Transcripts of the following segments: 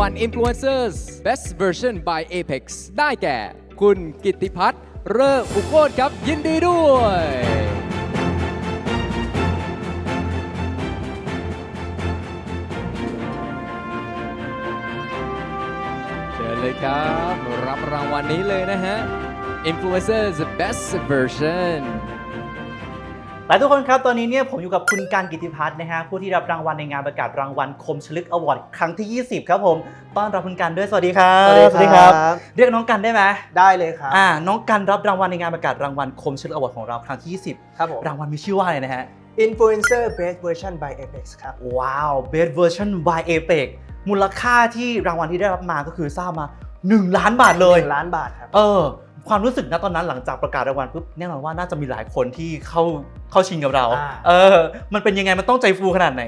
วัล Influencers Best Version by Apex ได้แก่ คุณกิติพัฒน์เริกอุโคตครับยินดีด้วยเชิญเลยครับ รับรางวัลนนี้เลยนะฮะ Influencers Best Version และทุกคนครับ ตอนนี้เนี่ยผมอยู่กับคุณการกิติพัฒน์นะฮะผู้ที่รับรางวัลในงานประกาศรางวัลคมชลึกอวอร์ดครั้งที่ 20 ครับผม ต้อนรับคุณการด้วยสวัสดีครับสวัสดีครับ เรียกน้องกันได้ไหมได้เลยครับ อ่า น้องกันรับรางวัลในงานประกาศรางวัลคมชลึกอวอร์ดของเราครั้งที่ ครับผม 20 รางวัลมีชื่อว่าอะไรนะฮะ Influencer Best Version by Apex ครับ ว้าว Best Version by Apex มูลค่าที่รางวัลที่ได้รับมาก็คือทราบมา 1 ล้านบาทเลย หนึ่งล้านบาทครับ เออ ความรู้สึกนะตอนนั้นหลังจากประกาศรางวัลปุ๊บแน่นอนว่าน่าจะมีหลายคนที่เข้าเข้าชิงกับเรา อ่า เออ มันเป็นยังไงมันต้องใจฟูขนาดไหน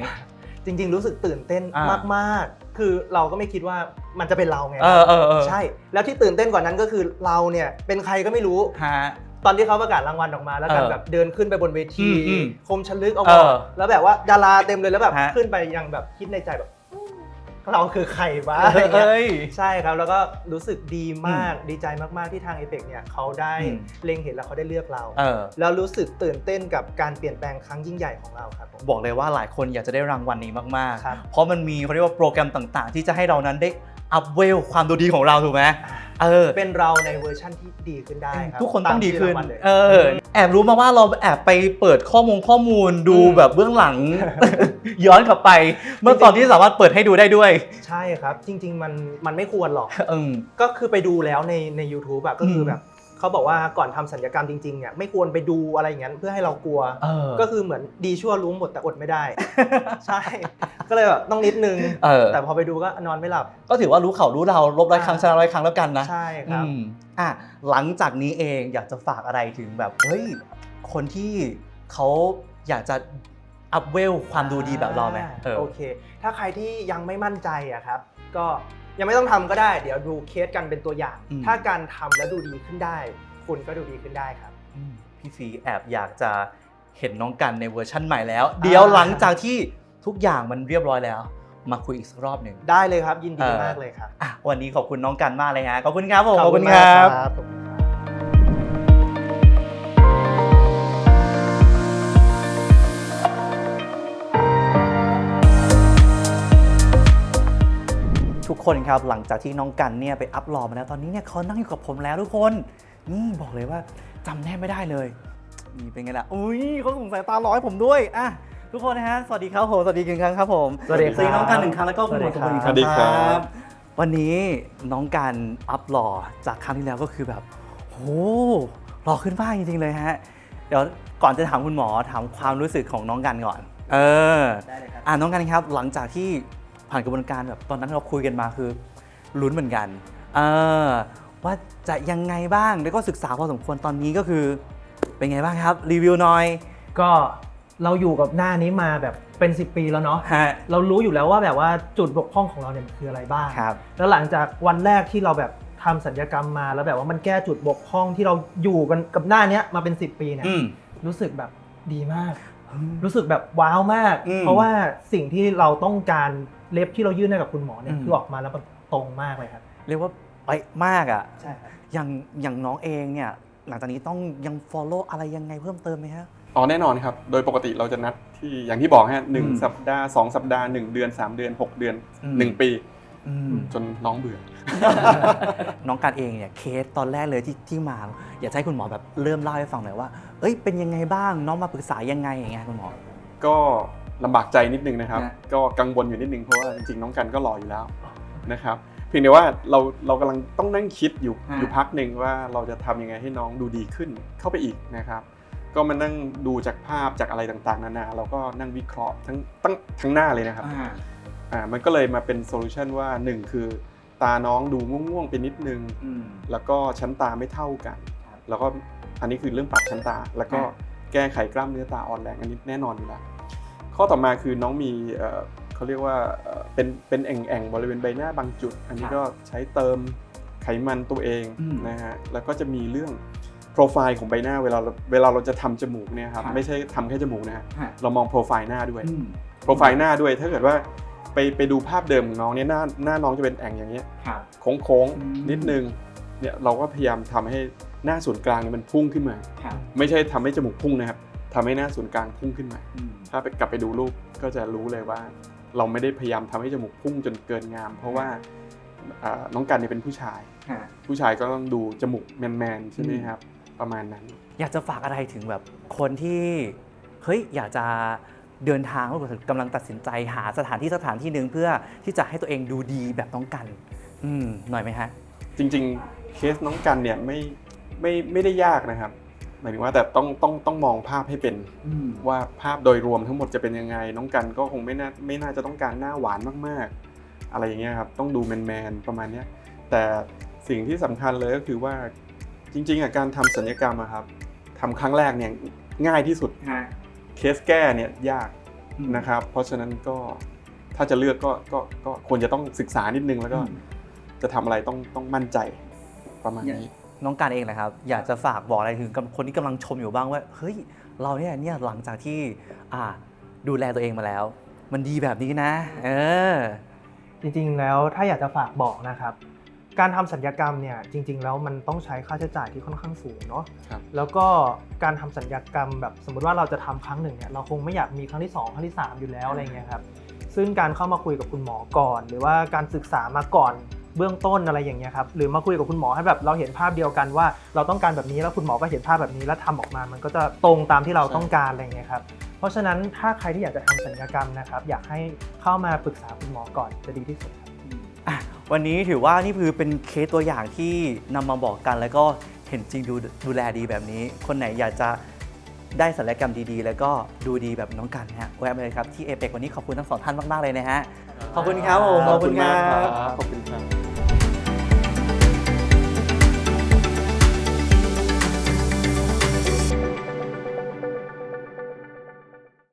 จริง ๆ รู้สึกตื่นเต้นอ่าม มากๆ คือเราก็ไม่คิดว่ามันจะเป็นเราไงเออเออเออใช่ แล้วที่ตื่นเต้นกว่านั้นก็คือเราเนี่ยเป็นใครก็ไม่รู้ ฮะ ตอนที่เขาประกาศรางวัลออกมาแล้วกันเออแบบเดินขึ้นไปบนเวทีอืมอืมคมชลึกเอาเออแล้วแบบว่าดาราเต็มเลยแล้วแบบฮะ ขึ้นไปยังแบบคิดในใจแบบอืม เราคือใครวะอะไรเงี้ยเอ้ยใช่ครับแล้วก็รู้สึกดีมากดีใจมากๆที่ทางเอเ c เนี่ยเขาได้อืม เล็งเห็นแล้วเขาได้เลือกเรา เออ แล้วรู้สึกตื่นเต้นกับการเปลี่ยนแปลงครั้งยิ่งใหญ่ของเราครับผม บอกเลยว่าหลายคนอยากจะได้รางวัลนี้มาก ครับ ๆ เพราะมันมีเขาเรียกว่าโปรแกรมต่าง ๆ ที่จะให้เรานั้นได้อัพเวลความดูดีของเราถูกไหม เออ เป็นเราในเวอร์ชั่นที่ดีขึ้นได้ครับทุกคนต้องดีขึ้นตามชื่อรางวัลเลย เออ แอบรู้มาว่าเราแอบไปเปิดข้อมูลข้อมูลดูอืม แบบเบื้องหลัง ย้อนกลับไป เมื่อตอนที่สามารถเปิดให้ดูได้ด้วย ใช่ครับ จริง ๆ มันมันไม่ควรหรอก อืม ก็คือไปดูแล้วในใน u t u b e อะก็คืออมแบบ เขาบอกว่าก่อนทำสัญญกรรมจริงๆเนี่ยไม่ควรไปดูอะไรอย่างนั้นเพื่อให้เรากลัวเออก็คือเหมือนดีชั่วรู้หมดแต่อดไม่ได้ ใช่ ก็เลยแบบต้องนิดนึงเออแต่พอไปดูก็นอนไม่หลับ ก็ถือว่ารู้เขารู้เราลบร้อยครั้งชอ่านะร้อยครั้งแล้วกันนะใช่ครับอืมอะหลังจากนี้เองอยากจะฝากอะไรถึงแบบเฮ้ยคนที่เขาอยากจะอัพเวลความดูดีแบบเราไหมเออโอเค ถ้าใครที่ยังไม่มั่นใจอะครับ ก็ ยังไม่ต้องทำก็ได้ เดี๋ยวดูเคสกันเป็นตัวอย่าง อืม ถ้าการทำแล้วดูดีขึ้นได้ คุณก็ดูดีขึ้นได้ครับ อืมพี่ฟีแอบอยากจะเห็นน้องกันในเวอร์ชั่นใหม่แล้ว เดี๋ยวหลังจากที่ทุกอย่างมันเรียบร้อยแล้ว มาคุยอีกสักรอบหนึ่งได้เลยครับยินดีเออมากเลยครับอะวันนี้ขอบคุณน้องกันมากเลยฮะขอบคุณครับผม มากขอบคุณ คนครับหลังจากที่น้องกันเนี่ยไปอัพโหลดมาแล้วตอนนี้เนี่ยเขานั่งอยู่กับผมแล้วทุกคน นี่บอกเลยว่าจำแน่ไม่ได้เลยนี่เป็นไงล่ะอุ้ยเขาสงสัยตาร้อยผมด้วยอะทุกคนนะฮะสวัสดีครับผมสวัสดีอีกครั้งครับผมสวัสดีครับน้องกันหนึ่งครั้งแล้วก็คุณหมอสวัสดีสวัสดีคครัรับบวันนี้น้องกันอัพโหลดจากครั้งที่แล้วก็คือแบบโหหล่อขึ้นมากจริงๆเลยฮะเดี๋ยวก่อนจะถามคุณหมอถามความรู้สึกของน้องกันก่อน เออได้เลยครับอ่าน้องกันครับหลังจากที่ ผ่านกระบวนการแบบตอนนั้นเราคุยกันมาคือลุ้นเหมือนกันเออว่าจะยังไงบ้าง แล้วก็ศึกษาพอสมควรตอนนี้ก็คือ เป็นไงบ้างครับ รีวิวหน่อย ก็เราอยู่กับหน้านี้มาแบบเป็น 10 ปีแล้วเนาะ ฮะ เรารู้อยู่แล้วว่าแบบว่าจุดบกพร่องของเราเนี่ยมันคืออะไรบ้าง ครับ แล้วหลังจากวันแรกที่เราแบบทำสัญญกรรมมาแล้วแบบว่ามันแก้จุดบกพร่องที่เราอยู่กันกับหน้าเนี้ยมาเป็น 10 ปีเนี่ยอืม รู้สึกแบบดีมาก รู้สึกแบบว้าวมาก อืม เพราะว่าสิ่งที่เราต้องการเล็บที่เรายื่นให้กับคุณหมอเนี่ยอืมคือออกมาแล้วมันตรงมากเลยครับเรียกว่าไปะมากอะ ใช่ครับ อย่างอย่างน้องเองเนี่ย หลังจากนี้ต้องยัง follow อะไรยังไงเพิ่มเติมไหมฮะ อ๋อแน่นอนครับ โดยปกติเราจะนัดที่อย่างที่บอกฮะหนึ่งอืมสัปดาห์สองสัปดาห์หนึ่งเดือนสามเดือนหกเดือนอืม หนึ่งปี อืม จนน้องเบื่อ น้องการเองเนี่ยเคสตอนแรกเลยที่ที่มา อยากจะให้คุณหมอแบบเริ่มเล่าให้ฟังหน่อยว่า เอ้ยเป็นยังไงบ้างน้องมาปรึกษายังไงอย่างเงี้ยคุณหมอ ก็ลำบากใจนิดนึงนะครับ นะ ก็กังวลอยู่นิดนึงเพราะว่าจริงๆน้องกันก็รออยู่แล้วนะครับ เพียงแต่ว่าเราเรากำลังต้องนั่งคิดอยู่อ่า อยู่พักหนึ่งว่าเราจะทำยังไงให้น้องดูดีขึ้นเข้าไปอีกนะครับ ก็มานั่งดูจากภาพจากอะไรต่างๆ นานาเราก็นั่งวิเคราะห์ทั้งตั้งทั้งหน้าเลยนะครับ อ่า อ่ามันก็เลยมาเป็นโซลูชันว่าหนึ่งคือตาน้องดูง่วงๆไปนิดนึง อืม แล้วก็ชั้นตาไม่เท่ากัน ครับแล้วก็อันนี้คือเรื่องปรับชั้นตา แล้วก็อ่า แก้ไขกล้ามเนื้อตาอ่อนแรงอันนี้แน่นอนอยู่แล้วข้อต่อมาคือน้องมีเอ่อเขาเรียกว่าเอ่อเป็นเป็นแอ่งๆบริเวณใบหน้าบางจุด อันนี้ก็ใช้เติมไขมันตัวเองอืมนะฮะแล้วก็จะมีเรื่องโปรไฟล์ของใบหน้าเวลาเราเวลาเราจะทำจมูกเนี่ยครับครับ ไม่ใช่ทำแค่จมูกนะฮะฮะเรามองโปรไฟล์หน้าด้วย อืม โปรไฟล์หน้าด้วยถ้าเกิดว่า ไปไปดูภาพเดิมของน้องเนี่ยหน้าหน้าน้องจะเป็นแอ่งอย่างเงี้ยครับ โค้งอืมๆนิดนึงเนี่ยเราก็พยายามทำให้หน้าส่วนกลางเนี่ยมันพุ่งขึ้นมา ครับไม่ใช่ทำให้จมูกพุ่งนะครับทำให้หน้าส่วนกลางพุ่งขึ้นมา อืมถ้าไปกลับไปดูรูปก็จะรู้เลยว่า เราไม่ได้พยายามทำให้จมูกพุ่งจนเกินงาม เพราะว่าอ่าน้องกันเนี่ยเป็นผู้ชายฮะผู้ชายก็ต้องดูจมูกแมนๆใช่ไหมครับ ประมาณนั้น อยากจะฝากอะไรถึงแบบคนที่เฮ้ยอยากจะ เดินทางหรือกำลังตัดสินใจหาสถานที่สถานที่หนึ่งเพื่อที่จะให้ตัวเองดูดีแบบน้องกัน อืมหน่อยไหมฮะ จริงๆ เคสน้องกันเนี่ยไม่ไม่ไม่ได้ยากนะครับ หมายถึงว่าแต่ต้องต้องต้องมองภาพให้เป็นอืมว่าภาพโดยรวมทั้งหมดจะเป็นยังไง น้องกันก็คงไม่น่าไม่น่าจะต้องการหน้าหวานมากๆ อะไรอย่างเงี้ยครับต้องดูแมนๆประมาณเนี้ยแต่สิ่งที่สำคัญเลยก็คือว่าจริงๆอะการทำศัลยกรรมอะครับทำครั้งแรกเนี่ยง่ายที่สุดฮะ เคสแก้เนี่ยยากนะครับ เพราะฉะนั้นก็ถ้าจะเลือกก็ก็ก็ควรจะต้องศึกษานิดนึงแล้วก็อืมจะทำอะไรต้องต้องมั่นใจประมาณนี้น้องการเองนะครับ อยากจะฝากบอกอะไรถึงกับคนที่กำลังชมอยู่บ้างว่าเฮ้ยเราเนี่ยเนี่ยหลังจากที่อ่าดูแลตัวเองมาแล้ว มันดีแบบนี้นะ เออ จริงๆแล้วถ้าอยากจะฝากบอกนะครับ การทำสัญญกรรมเนี่ยจริง ๆ แล้วมันต้องใช้ค่าใช้จ่ายที่ค่อนข้างสูงเนาะครับ แล้วก็การทำสัญญกรรมแบบสมมติว่าเราจะทำครั้งหนึ่งเนี่ยเราคงไม่อยากมีครั้งที่2ครั้งที่3อยู่แล้วอะไรเงี้ยครับซึ่งการเข้ามาคุยกับคุณหมอก่อน หรือว่าการศึกษามาก่อนเบื้องต้นอะไรอย่างเงี้ยครับหรือมาคุยกับคุณหมอให้แบบเราเห็นภาพเดียวกันว่า เราต้องการแบบนี้แล้วคุณหมอก็เห็นภาพแบบนี้แล้วทำออกมา มันก็จะตรงตามที่เราต้องการอะไรเงี้ยครับเพราะฉะนั้นถ้าใครที่อยากจะทำสัญญกรรมนะครับอยากให้เข้ามาปรึกษาคุณหมอก่อนจะดีที่สุดครับ อะวันนี้ถือว่านี่คือเป็นเคสตัวอย่างที่นำมาบอกกัน แล้วก็เห็นจริงดูดูแลดีแบบนี้ คนไหนอยากจะได้ศัลยกรรมดีๆ แล้วก็ดูดีแบบน้องกันนะฮะแวะมาเลยครับที่เอเปกวันนี้ขอบคุณทั้งสองท่านมากๆเลยนะฮะขอบคุณครับผมขอบคุณครัมากบขอบคุณครับ